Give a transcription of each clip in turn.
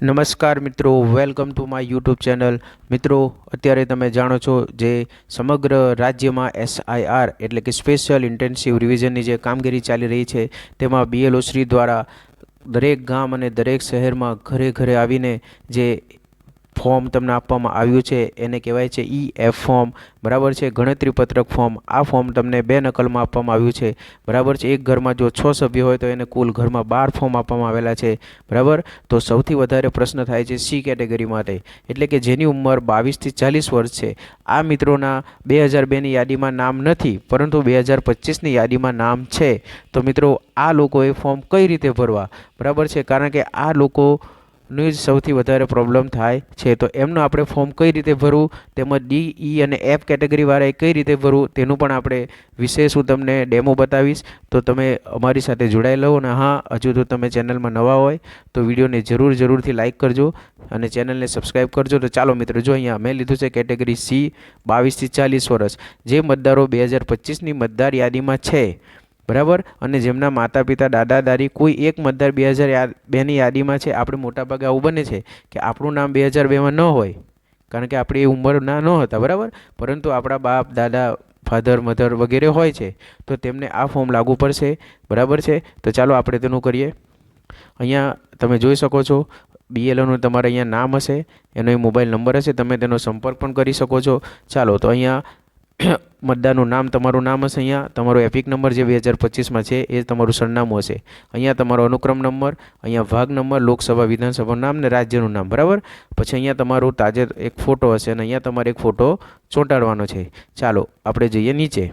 નમસ્કાર મિત્રો welcome to my YouTube channel મિત્રો, અત્યારે તમે જાણો છો જે સમગ્ર રાજ્યમાં એસઆઈઆર એટલે કે સ્પેશિયલ ઇન્ટેન્સિવ રિવિઝનની જે કામગીરી ચાલી રહી છે, તેમાં બીએલઓ શ્રી દ્વારા દરેક ગામ અને દરેક શહેરમાં ઘરે ઘરે આવીને જે ફોર્મ તમને આપવામાં આવ્યું છે, એને કહેવાય છે ઈ એફ ફોર્મ બરાબર છે? ગણતરી પત્રક ફોર્મ આ ફોર્મ તમને બે નકલમાં આપવામાં આવ્યું છે. બરાબર છે? એક ઘરમાં જો છ સભ્ય હોય તો એને કુલ ઘરમાં બાર ફોર્મ આપવામાં આવેલા છે. બરાબર? તો સૌથી વધારે પ્રશ્ન થાય છે સી કેટેગરી માટે. એટલે કે જેની ઉંમર બાવીસથી ચાલીસ વર્ષ છે. આ મિત્રોના બે હજાર બેની યાદીમાં નામ નથી, પરંતુ બે હજાર પચીસની યાદીમાં નામ છે. તો મિત્રો, આ લોકોએ ફોર્મ કઈ રીતે ભરવા? બરાબર છે? કારણ કે આ લોકો નું જ સૌથી વધારે પ્રોબ્લેમ થાય છે. તો એમનું આપણે ફોર્મ કઈ રીતે ભરવું, તેમજ ડી ઈ અને એફ કેટેગરીવાળાએ કઈ રીતે ભરવું, તેનું પણ આપણે વિશેષ હું તમને ડેમો બતાવીશ. તો તમે અમારી સાથે જોડાઈ લો અને હા, હજુ તો તમે ચેનલમાં નવા હોય, તો વિડીયોને જરૂર, જરૂરથી લાઇક કરજો અને ચેનલને સબસ્ક્રાઈબ કરજો. તો ચાલો મિત્રો, જો અહીંયા મેં લીધું છે કેટેગરી સી બાવીસથી ચાલીસ વર્ષ. જે મતદારો બે હજાર પચીસની મતદાર યાદીમાં છે બરાબર? અને જેમના માતા પિતા દાદા, દાદી કોઈ એક મતદાર બે હજાર યાદ બેની યાદીમાં છે, આપણે મોટાભાગે આવું બને છે કે આપણું નામ બે હજાર બેમાં ન હોય, કારણ કે આપણી ઉંમરના ન હતા, બરાબર? પરંતુ આપણા બાપ, દાદા, ફાધર, મધર વગેરે હોય છે, તો તેમને આ ફોર્મ લાગુ પડશે, બરાબર છે? તો ચાલો આપણે તેનું કરીએ. અહીંયા તમે જોઈ શકો છો બીએલઓનું તમારે અહીંયા નામ હશે, એનો એ મોબાઈલ નંબર હશે, તમે તેનો સંપર્ક પણ કરી શકો છો. ચાલો, તો અહીંયા મતદારનું નામ, તમારું નામ હશે અહીંયા. તમારો એપિક નંબર જે બે હજાર પચીસમાં છે, એ તમારું સરનામું હશે. અહીંયા તમારો અનુક્રમ નંબર, અહીંયા ભાગ નંબર, લોકસભા વિધાનસભાનું નામ ને રાજ્યનું નામ, બરાબર? પછી અહીંયા તમારું તાજે એક ફોટો હશે અને અહીંયા તમારે એક ફોટો ચોંટાડવાનો છે. ચાલો, આપણે જઈએ નીચે.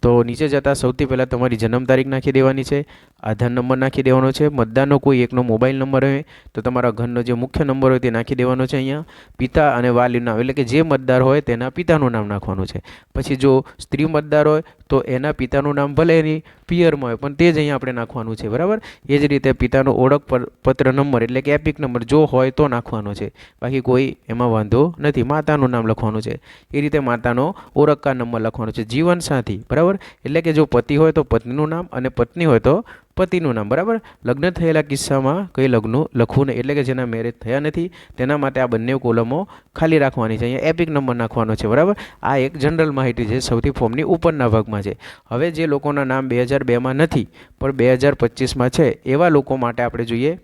તો નીચે જતાં સૌથી પહેલાં તમારી જન્મ તારીખ નાખી દેવાની છે, આધાર નંબર નાખી દેવાનો છે મતદારનો કોઈ એકનો મોબાઈલ નંબર હોય તો તમારા ઘરનો જે મુખ્ય નંબર હોય તે નાખી દેવાનો છે અહીંયા. પિતા અને વાલીનું નામ એટલે કે જે મતદાર હોય તેના પિતાનું નામ નાખવાનું છે. પછી જો સ્ત્રી મતદાર હોય તો એના પિતાનું નામ ભલે એની પિયરમાં હોય, પણ તે જ અહીંયા આપણે નાખવાનું છે, બરાબર? એ જ રીતે પિતાનો ઓળખ પત્ર નંબર એટલે કે એપિક નંબર જો હોય તો નાખવાનો છે. બાકી કોઈ એમાં વાંધો નથી. માતાનું નામ લખવાનું છે. એ રીતે માતાનો ઓળખકાર નંબર લખવાનો છે. જીવનસાથી, બરાબર? એટલે કે જો પતિ હોય તો પત્નીનું નામ અને પત્ની હોય તો પતિનું નામ, બરાબર? લગ્ન થયેલા કિસ્સામાં કઈ લગ્ન, લખવું નહીં, એટલે કે જેના મેરેજ થયા નથી, તેના માટે આ બંને કોલમો ખાલી રાખવાની છે. અહીંયા એપિક નંબર નાખવાનો છે, બરાબર? આ એક જનરલ માહિતી છે, સૌથી ફોર્મની ઉપરના ભાગમાં છે. હવે જે લોકોના નામ બે હજાર બેમાં નથી, પણ બે હજાર પચીસમાં છે, એવા લોકો માટે આપણે જોઈએ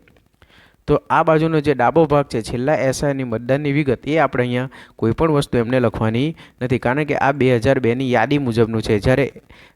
તો આ બાજુનો જે ડાબો ભાગ છે, છેલ્લા એસઆઈની મતદાનની વિગત, એ આપણે અહીંયા કોઈપણ વસ્તુ એમને લખવાની નથી. કારણ કે આ બે હજાર બેની યાદી મુજબનું છે. જ્યારે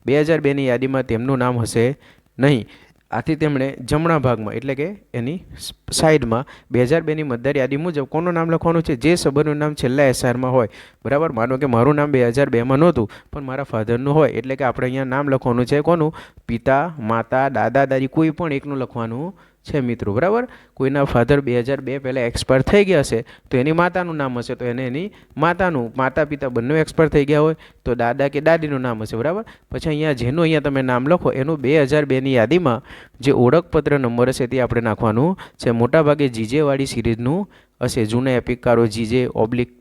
બે હજાર બેની યાદીમાં તેમનું નામ હશે નહીં આથી તેમણે જમણા ભાગમાં, એટલે કે એની સાઈડમાં, બે હજાર બેની મતદાર યાદી મુજબ કોનું નામ લખવાનું છે? જે સંબંધનું નામ છેલ્લા એસઆરમાં હોય. બરાબર? માનો કે મારું નામ બે હજાર બેમાં નહોતું, પણ મારા ફાધરનું હોય, એટલે કે આપણે અહીંયા નામ લખવાનું છે કોનું? પિતા, માતા, દાદા, દાદી, કોઈ પણ એકનું લખવાનું છે મિત્રો, બરાબર? કોઈના ફાધર બે હજાર બે પહેલાં એક્સપાયર થઈ ગયા હશે, તો એની માતાનું નામ હશે, તો એને એની માતાનું માતા પિતા બંને એક્સપાયર થઈ ગયા હોય, તો દાદા કે દાદીનું નામ હશે, બરાબર? પછી અહીંયા જેનું અહીંયા તમે નામ લખો, એનું બે હજાર બેની યાદીમાં જે ઓળખપત્ર નંબર હશે તે આપણે નાખવાનું છે. મોટાભાગે જીજેવાળી સિરીઝનું હશે, જૂના એપિકારો જીજે ઓબ્લિક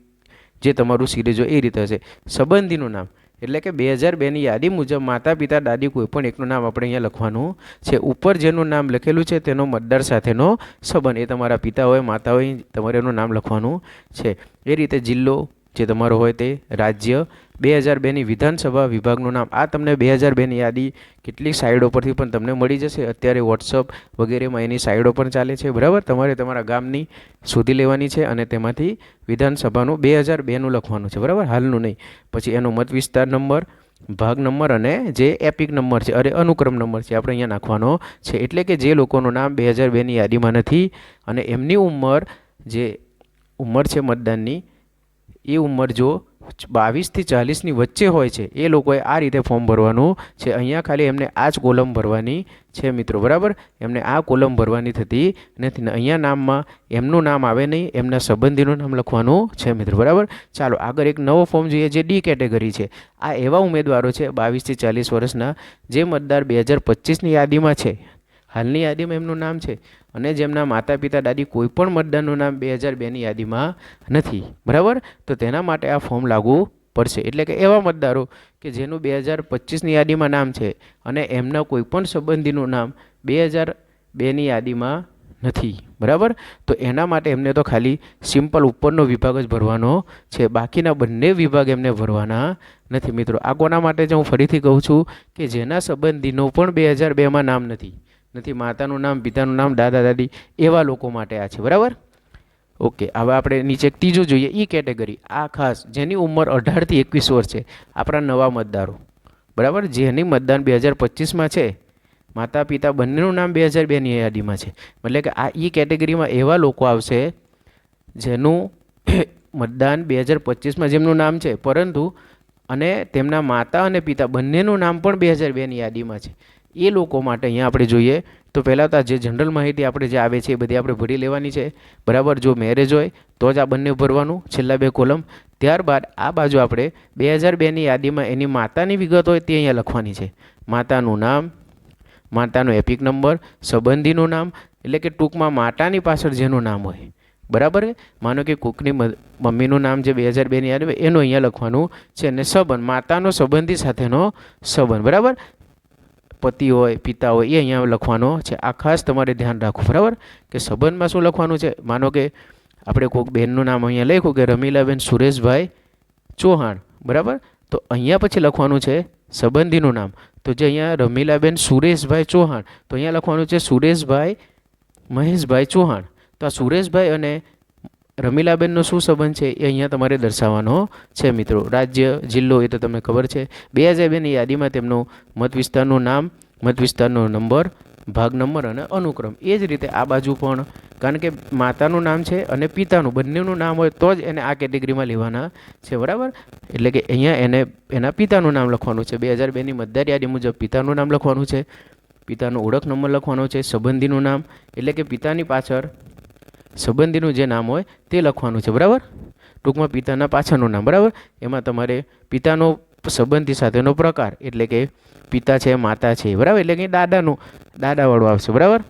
જે તમારું સિરીઝ હોય એ રીતે હશે. સંબંધીનું નામ. એટલે કે બે હજાર બેની યાદી મુજબ માતા, પિતા, દાદી કોઈ પણ એકનું નામ આપણે અહીંયા લખવાનું છે. ઉપર જેનું નામ લખેલું છે તેનો મતદાર સાથેનો સંબંધ. એ તમારા પિતા હોય માતા હોય તમારે એનું નામ લખવાનું છે. એ રીતે જિલ્લો જે તમારો હોય તે રાજ્ય બે હજાર બેની વિધાનસભા વિભાગનું નામ. આ તમને બે હજાર બેની યાદી કેટલીક સાઇડો પરથી પણ તમને મળી જશે. અત્યારે વોટ્સઅપ વગેરેમાં એની સાઇડો પણ ચાલે છે. બરાબર? તમારે તમારા ગામની શોધી લેવાની છે અને તેમાંથી વિધાનસભાનું બે હજાર બેનું લખવાનું છે. બરાબર? હાલનું નહીં. પછી એનો મત વિસ્તાર નંબર, ભાગ નંબર અને જે એપિક નંબર છે, અરે અનુક્રમ નંબર છે, આપણે અહીંયા નાખવાનો છે. એટલે કે જે લોકોનું નામ બે હજાર બેની યાદીમાં નથી અને એમની ઉંમર જે ઉંમર છે મતદાનની, એ ઉંમર જો બાવીસથી ચાલીસની વચ્ચે હોય છે, એ લોકોએ આ રીતે ફોર્મ ભરવાનું છે. અહીંયા ખાલી એમને આ જ કોલમ ભરવાની છે મિત્રો, બરાબર? એમને આ કોલમ ભરવાની થતી નથી ને અહીંયા નામમાં એમનું નામ આવે નહીં, એમના સંબંધીનું નામ લખવાનું છે મિત્રો, બરાબર? ચાલો, આગળ એક નવો ફોર્મ જોઈએ જે ડી કેટેગરી છે. આ એવા ઉમેદવારો છે બાવીસથી ચાલીસ વર્ષના જે મતદાર બે હજાર પચીસની યાદીમાં છે. હાલની યાદીમાં એમનું નામ છે અને જેમના માતા પિતા દાદી કોઈ પણ મતદારનું નામ બે હજાર બેની યાદીમાં નથી. બરાબર? તો તેના માટે આ ફોર્મ લાગુ પડશે. એટલે કે એવા મતદારો કે જેનું બે હજાર પચીસની યાદીમાં નામ છે અને એમના કોઈ પણ સંબંધીનું નામ બે હજાર બેની યાદીમાં નથી. બરાબર? તો એના માટે એમને તો ખાલી સિમ્પલ ઉપરનો વિભાગ જ ભરવાનો છે. બાકીના બંને વિભાગ એમને ભરવાના નથી. મિત્રો, આ કોના માટે જ હું ફરીથી કહું છું કે જેના સંબંધીનો પણ બે હજાર બેમાં નામ નથી. નથી, માતાનું નામ, પિતાનું નામ, દાદા, દાદી, એવા લોકો માટે આ છે, બરાબર? ઓકે, હવે આપણે નીચે ત્રીજું જોઈએ, ઈ કેટેગરી, આ ખાસ, જેની ઉંમર અઢારથી એકવીસ વર્ષ છે, આપણા નવા મતદારો, બરાબર? જેની મતદાન બે હજાર પચીસમાં છે, માતા, પિતા બંનેનું નામ બે હજાર બેની યાદીમાં છે. એટલે કે આ ઈ કેટેગરીમાં એવા લોકો આવશે, જેનું મતદાન બે હજાર પચીસમાં જેમનું નામ છે, પરંતુ અને તેમના માતા અને પિતા બંનેનું નામ પણ બે હજાર બેની યાદીમાં છે. એ લોકો માટે અહીંયા આપણે જોઈએ તો પહેલાં તો જે જનરલ માહિતી આપણે જે આવે છે એ બધી આપણે ભરી લેવાની છે. બરાબર, જો મેરેજ હોય તો જ આ બંને ભરવાનું, છેલ્લા બે કોલમ ત્યારબાદ આ બાજુ આપણે બે હજાર બેની યાદીમાં એની માતાની વિગત હોય તે અહીંયા લખવાની છે. માતાનું નામ, માતાનો એપિક નંબર, સંબંધીનું નામ, એટલે કે ટૂંકમાં માતાની પાછળ જેનું નામ હોય. બરાબર? માનો કે કોકની મમ્મીનું નામ જે બે હજાર બેની યાદ હોય એનું અહીંયા લખવાનું છે અને સંબંધ, માતાનો સંબંધી સાથેનો સંબંધ. બરાબર? પતિ હોય, પિતા હોય, એ અહીંયા લખવાનો છે. આ ખાસ તમારે ધ્યાન રાખવું, બરાબર? કે સંબંધમાં શું લખવાનું છે? માનો કે આપણે કોઈક બેનનું નામ અહીંયા લખ્યું કે રમીલાબેન સુરેશભાઈ ચૌહાણ, બરાબર? તો અહીંયા પછી લખવાનું છે સંબંધીનું નામ. તો જે અહીંયા રમીલાબેન સુરેશભાઈ ચૌહાણ, તો અહીંયા લખવાનું છે સુરેશભાઈ મહેશભાઈ ચૌહાણ. તો આ સુરેશભાઈ અને રમીલાબેનનો શું સંબંધ છે એ અહીંયા તમારે દર્શાવવાનો છે મિત્રો. રાજ્ય, જિલ્લો એ તો તમને ખબર છે. બે હજાર બેની યાદીમાં તેમનું મત વિસ્તારનું નામ, મત વિસ્તારનો નંબર, ભાગ નંબર અને અનુક્રમ. એ જ રીતે આ બાજુ પણ, કારણ કે માતાનું નામ છે અને પિતાનું, બંનેનું નામ હોય તો જ એને આ કેટેગરીમાં લેવાના છે, બરાબર? એટલે કે અહીંયા એને, એના પિતાનું નામ લખવાનું છે. બે હજાર બેની મતદાર યાદી મુજબ પિતાનું નામ લખવાનું છે, પિતાનો ઓળખ નંબર લખવાનો છે, સંબંધીનું નામ, એટલે કે પિતાની પાછળ સંબંધીનું જે નામ હોય તે લખવાનું છે, બરાબર? ટૂંકમાં પિતાના પાછળનું નામ, બરાબર? એમાં તમારે પિતાનો સંબંધી સાથેનો પ્રકાર એટલે કે પિતા છે, માતા છે, બરાબર? એટલે કે દાદાનું, દાદાવાળું આવશે, બરાબર?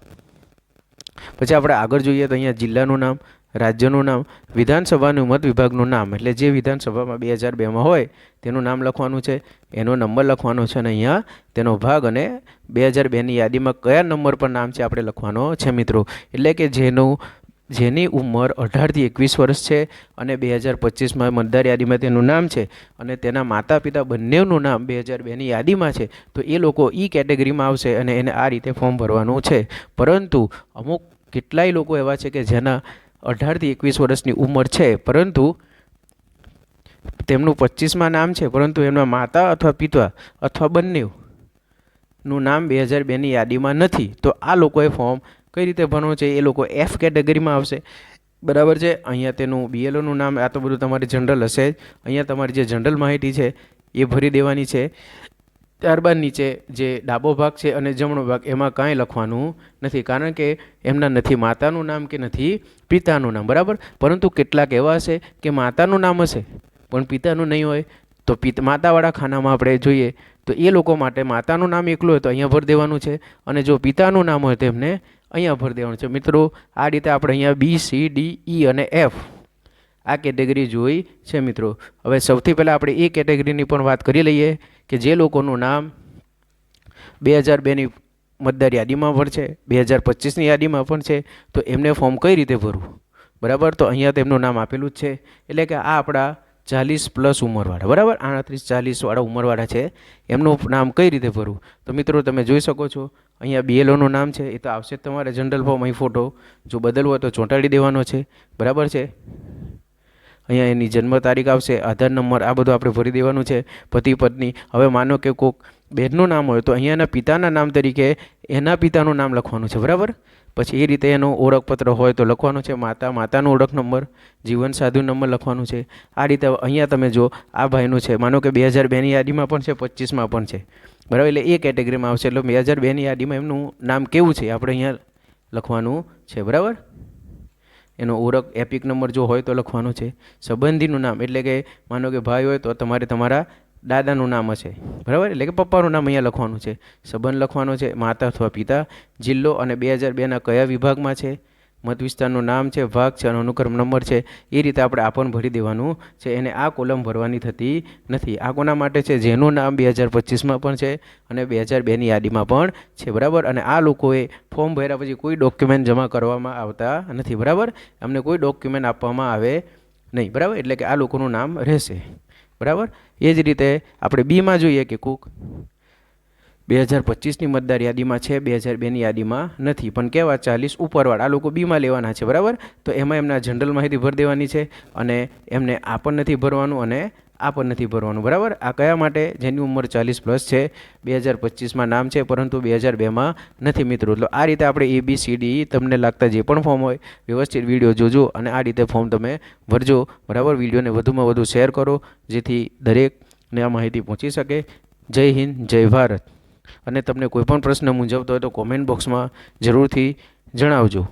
પછી આપણે આગળ જોઈએ તો અહીંયા જિલ્લાનું નામ, રાજ્યનું નામ, વિધાનસભાનું મત વિભાગનું નામ, એટલે જે વિધાનસભામાં બે હજાર બેમાં હોય તેનું નામ લખવાનું છે, એનો નંબર લખવાનો છે અને અહીંયા તેનો ભાગ અને બે હજાર બેની યાદીમાં કયા નંબર પર નામ છે આપણે લખવાનો છે મિત્રો. એટલે કે જેનું જેની ઉંમર અઢારથી એકવીસ વર્ષ છે અને બે હજાર પચીસમાં મતદાર યાદીમાં તેનું નામ છે અને તેના માતા પિતા બંનેનું નામ બે હજાર બેની યાદીમાં છે, તો એ લોકો ઈ કેટેગરીમાં આવશે અને એને આ રીતે ફોર્મ ભરવાનું છે. પરંતુ અમુક કેટલાય લોકો એવા છે કે જેના અઢારથી એકવીસ વર્ષની ઉંમર છે, પરંતુ તેમનું પચીસમાં નામ છે, પરંતુ એમના માતા અથવા પિતા અથવા બંને નું નામ બે હજાર બેની યાદીમાં નથી. તો આ લોકોએ ફોર્મ કઈ રીતે ભણવું છે એ લોકો એફ કેટેગરીમાં આવશે. બરાબર છે? અહીંયા તેનું બીએલઓનું નામ, આ તો બધું તમારી જનરલ હશે જ. અહીંયા તમારી જે જનરલ માહિતી છે એ ભરી દેવાની છે. ત્યારબાદ નીચે જે ડાબો ભાગ છે અને જમણો ભાગ, એમાં કાંઈ લખવાનું નથી. કારણ કે એમના નથી માતાનું નામ કે નથી પિતાનું નામ, બરાબર? પરંતુ કેટલાક એવા હશે કે માતાનું નામ હશે, પણ પિતાનું નહીં હોય. તો પિત, માતાવાળા ખાનામાં આપણે જોઈએ તો એ લોકો માટે માતાનું નામ એકલું હોય તો અહીંયા ભરી દેવાનું છે. અને જો પિતાનું નામ હોય તેમને અહીંયા ભરી દેવાનું છે. મિત્રો, આ રીતે આપણે અહીંયા બી સી ડી ઈ અને એફ આ કેટેગરી જોઈ છે મિત્રો. હવે સૌથી પહેલાં આપણે એ કેટેગરીની પણ વાત કરી લઈએ કે જે લોકોનું નામ બે હજાર બેની મતદાર યાદીમાં પણ છે, બે હજાર પચીસની યાદીમાં પણ છે, તો એમને ફોર્મ કઈ રીતે ભરવું? બરાબર? તો અહીંયા તેમનું નામ આપેલું જ છે. એટલે કે આ આપણા ચાલીસ પ્લસ ઉંમરવાળા, બરાબર? આડત્રીસ ચાલીસવાળા ઉંમરવાળા છે. એમનું નામ કઈ રીતે ભરવું? તો મિત્રો, તમે જોઈ શકો છો, અહીંયા બીએલઓનું નામ છે, એ તો આવશે જ તમારે જનરલ ફોર્મ અહીં ફોટો જો બદલવો તો ચોંટાડી દેવાનો છે, બરાબર છે? અહીંયા એની જન્મ તારીખ આવશે, આધાર નંબર, આ બધું આપણે ભરી દેવાનું છે પતિ પત્ની હવે માનો કે કોઈક બહેનનું નામ હોય તો અહીંયા એના પિતાના નામ તરીકે એના પિતાનું નામ લખવાનું છે, બરાબર? પછી એ રીતે એનું ઓળખપત્ર હોય તો લખવાનું છે, માતા, માતાનો ઓળખ નંબર, જીવન સાધુ નંબર લખવાનું છે. આ રીતે અહીંયા તમે જો, આ ભાઈનું છે, માનો કે બે હજાર બેની યાદીમાં પણ છે, પચીસમાં પણ છે. બરાબર? એટલે એ કેટેગરીમાં આવશે. એટલે બે હજાર બેની યાદીમાં એમનું નામ કેવું છે, આપણે અહીંયા લખવાનું છે, બરાબર? એનો ઓળખ, એપિક નંબર જો હોય તો લખવાનું છે. સંબંધીનું નામ, એટલે કે માનો કે ભાઈ હોય તો તમારે તમારા દાદાનું નામ હશે. બરાબર? એટલે કે પપ્પાનું નામ અહીંયા લખવાનું છે. સંબંધ લખવાનો છે, માતા અથવા પિતા, જિલ્લો અને બે હજાર બેના કયા વિભાગમાં છે? મત વિસ્તારનું નામ છે, ભાગ છે અને અનુક્રમ નંબર છે. એ રીતે આપણે આપણ ભરી દેવાનું છે. એને આ કોલમ ભરવાની થતી નથી. આ કોના માટે છે? જેનું નામ બે હજાર પચીસમાં પણ છે અને બે હજાર બેની યાદીમાં પણ છે. બરાબર? અને આ લોકોએ ફોર્મ ભર્યા પછી કોઈ ડોક્યુમેન્ટ જમા કરવામાં આવતા નથી. બરાબર? એમને કોઈ ડોક્યુમેન્ટ આપવામાં આવે નહીં. બરાબર? એટલે કે આ લોકોનું નામ રહેશે. બરાબર? એ જ રીતે આપણે બીમાં જોઈએ કે કુક બે હજાર પચીસની મતદાર યાદીમાં છે, બે હજાર બેની યાદીમાં નથી. પણ કેવા ચાલીસ ઉપરવાળા, આ લોકો બીમાં લેવાના છે, બરાબર? તો એમાં એમના જનરલ માહિતી ભરી દેવાની છે અને એમને આ પણ નથી ભરવાનું અને આ પણ નથી ભરવાનું, બરાબર? આ કયા માટે? જેની ઉંમર ચાલીસ પ્લસ છે, બે હજાર પચીસમાં નામ છે, પરંતુ બે હજાર બેમાં નથી મિત્રો. એટલે આ રીતે આપણે એ બી સી ડી તમને લાગતા જે પણ ફોર્મ હોય, વ્યવસ્થિત વીડિયો જોજો અને આ રીતે ફોર્મ તમે ભરજો, બરાબર? વિડીયોને વધુમાં વધુ શેર કરો, જેથી દરેકને આ માહિતી પહોંચી શકે. જય હિન્દ, જય ભારત. અને તમને કોઈપણ પ્રશ્ન મૂંઝવતો હોય તો કોમેન્ટ બોક્સમાં જરૂરથી જણાવજો.